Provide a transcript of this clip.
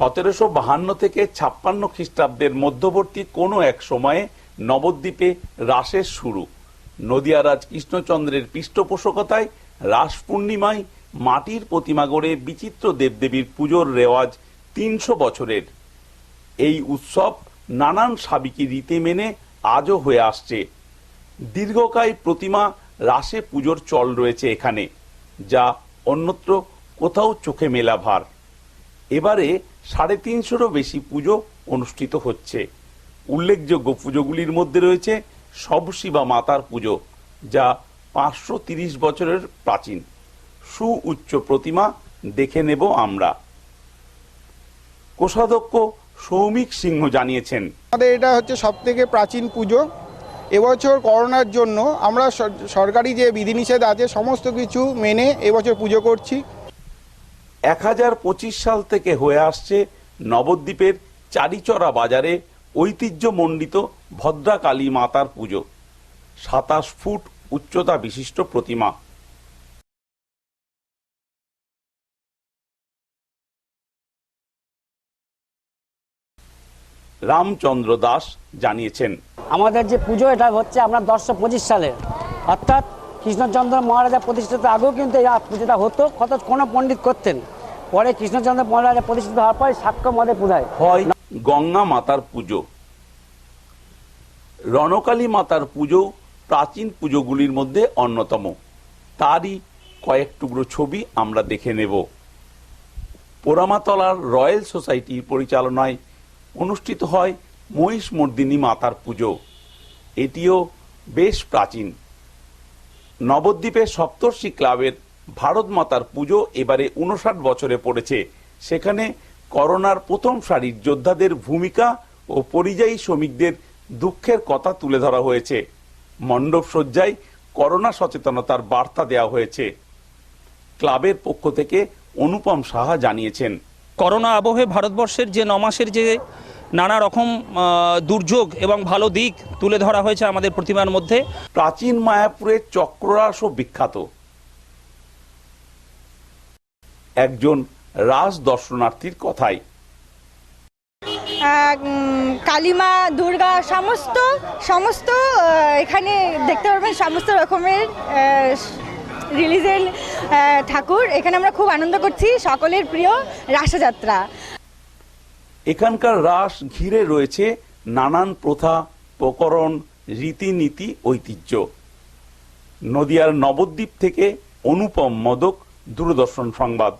সতেরোশো বাহান্ন থেকে ছাপ্পান্ন খ্রিস্টাব্দের মধ্যবর্তী কোনো এক সময়ে নবদ্বীপে রাসের শুরু। নদিয়ারাজ কৃষ্ণচন্দ্রের পৃষ্ঠপোষকতায় রাস পূর্ণিমায় মাটির প্রতিমা গড়ে বিচিত্র দেবদেবীর পুজোর রেওয়াজ তিনশো বছরের। এই উৎসব নানান সাবিকি রীতি মেনে আজও হয়ে আসছে। দীর্ঘকায় প্রতিমা রাসে পুজোর চল রয়েছে এখানে, যা অন্যত্র কোথাও চোখে মেলা ভার। এবারে সাড়ে তিনশোরও বেশি পুজো অনুষ্ঠিত হচ্ছে। উল্লেখযোগ্য পুজোগুলির মধ্যে রয়েছে সবশিবা মাতার পুজো, যা পাঁচশো তিরিশ বছরের প্রাচীন। সুউচ্চ প্রতিমা দেখে নেব আমরা। কোষাধ্যক্ষ সৌমিক সিংহ জানিয়েছেন, আমাদের এটা হচ্ছে সব থেকে প্রাচীন পুজো। এবছর করোনার জন্য আমরা সরকারি যে বিধিনিষেধ আছে, সমস্ত কিছু মেনে এবছর পুজো করছি। এক হাজার পঁচিশ সাল থেকে হয়ে আসছে নবদ্বীপের চারিচরা বাজারে ঐতিহ্যমণ্ডিত ভদ্রাকালী মাতার পুজো। সাতাশ ফুট উচ্চতা বিশিষ্ট প্রতিমা। রামচন্দ্র দাস জানিয়েছেন। আমাদের যে পুজো, এটা হচ্ছে আপনার দশশো পঁচিশ সালে। অর্থাৎ কৃষ্ণচন্দ্র মহারাজা প্রতিষ্ঠিত আগেও কিন্তু এই পুজোটা হতো। কত কোনো পণ্ডিত করতেন। পরে কৃষ্ণচন্দ্র মহারাজা প্রতিষ্ঠিত হওয়ার পরে সাক্ষ্য মদে পূজায়। হয় গঙ্গা মাতার পুজো। রণকালী মাতার পুজো প্রাচীন পুজোগুলির মধ্যে অন্যতম। তারই কয়েক টুকরো ছবি আমরা দেখে নেব। পোড়ামাতলার রয়্যাল সোসাইটির পরিচালনায় অনুষ্ঠিত হয় মহিষমর্দিনী মাতার পুজো। এটিও বেশ প্রাচীন। নবদ্বীপের সপ্তর্ষি ক্লাবের ভারত মাতার পুজো এবারে উনষাট বছরে পড়েছে। সেখানে করোনার প্রথম সারির যোদ্ধাদের ভূমিকা ও পরিযায়ী শ্রমিকদের দুঃখের কথা তুলে ধরা হয়েছে। মণ্ডপ সজ্জায় করোনা সচেতনতার বার্তা দেওয়া হয়েছে। ক্লাবের পক্ষ থেকে অনুপম সাহা জানিয়েছেন। করোনা আবহে ভারতবর্ষের যে নমাসের যে নানা রকম দুর্যোগ এবং ভালো দিক তুলে ধরা হয়েছে আমাদের প্রতিমার মধ্যে। প্রাচীন মায়াপুরের চক্ররাসও বিখ্যাত। একজন রাস দর্শনার্থীর কথাই। কালিমা দুর্গা সমস্ত সমস্ত এখানে দেখতে পারবেন সমস্ত রকমের রিলিজেন ঠাকুর। এখানে আমরা খুব আনন্দ করছি সকলের প্রিয় রাসযাত্রা। এখানকার রাস ঘিরে রয়েছে নানান প্রথা, প্রকরণ, রীতিনীতি, ঐতিহ্য। নদিয়ার নবদ্বীপ থেকে অনুপম মদক, দূরদর্শন সংবাদ।